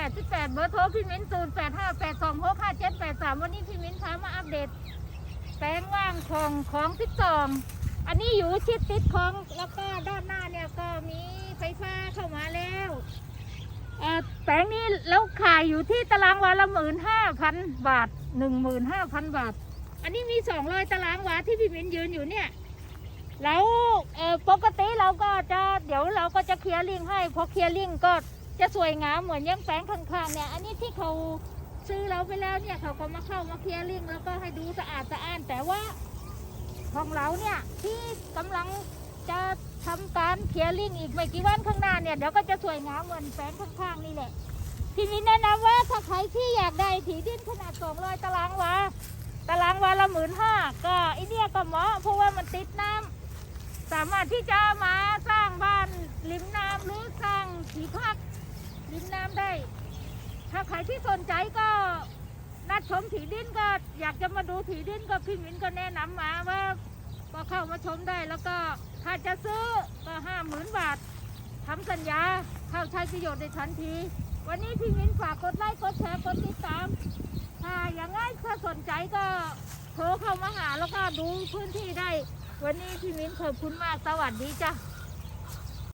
แปดสิบแปดเบอร์โทรพี่มิ้นศูนย์แปดห้าแปดสองหกห้าเจ็ดแปดสามวันนี้พี่มิ้นพามาอัปเดต แปลงว่างของของที่สองอันนี้อยู่ชิดติดของแล้วก็ด้านหน้าเนี่ยก็มีไฟฟ้าเข้ามาแล้วแปลงนี้แล้วขายอยู่ที่ตารางวาละหมื่นห้าพันบาทหนึ่งหมื่นห้าพันบาท อันนี้มีสองร้อยตารางวาที่พี่มิ้นยืนอยู่เนี่ยแล้วเอ่อปกติเราก็จะเดี๋ยวเราก็จะเคลียร์ลิงให้พอเคลียร์ลิงก็ จะสวยงามเหมือนยังแปลงข้างๆเนี่ยอันนี้ที่เขาซื้อเราไปแล้วเนี่ยเขาก็มาเข้ามาเคลียร์ลิงแล้วก็ให้ดูสะอาดสะอ้าน แต่ว่าของเราเนี่ยที่กำลังจะทำการเคลียร์ลิงอีกไม่กี่วันข้างหน้าเนี่ยเดี๋ยวก็จะสวยงามเหมือนแปลงข้างๆนี่แหละทีนี้แนะนำว่าถ้าใครที่อยากได้ถีดินขนาด200ตารางวาตารางวาละหมื่นห้าก็ไอเนี่ยก็เหมาะเพราะว่ามันติดน้ำสามารถที่จะมาสร้างบ้านริมน้ำหรือสร้างที่พัก ริมน้ำได้ ถ้าใครที่สนใจก็นัดชมถีดินก็อยากจะมาดูถีดินก็พี่หมินก็แนะนำมาว่าก็เข้ามาชมได้แล้วก็ถ้าจะซื้อก็ห้าหมื่นบาททำสัญญาเข้าใช้ประโยชน์ในทันที วันนี้พี่มินฝากกดไลค์กดแชร์กดติดตาม ถ้าอย่างง่ายถ้าสนใจก็โทรเข้ามาหาแล้วก็ดูพื้นที่ได้ วันนี้พี่มินขอบคุณมากสวัสดีจ้ะ